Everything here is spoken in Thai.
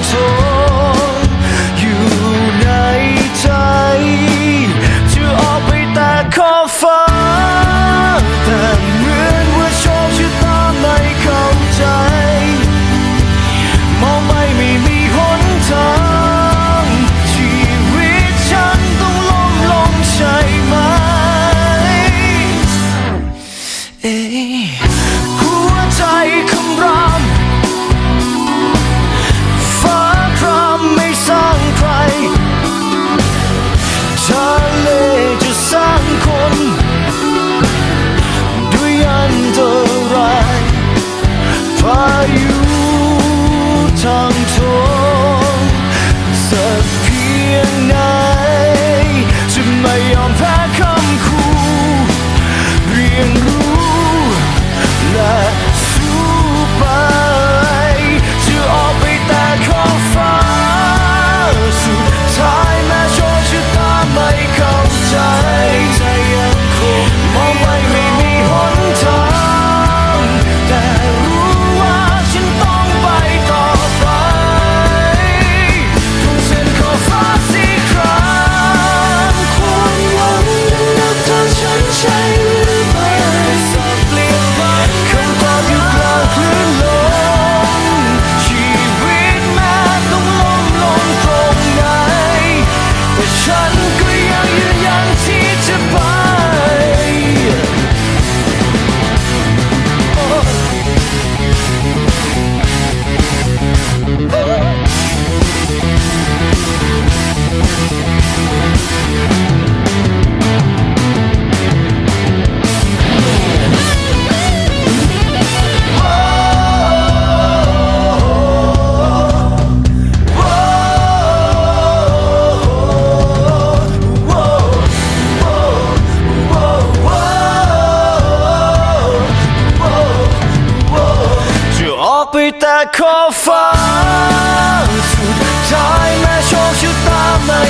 control. ไปแต่ขอฟ้าสุดท้ายแม้โชคชะตาไม่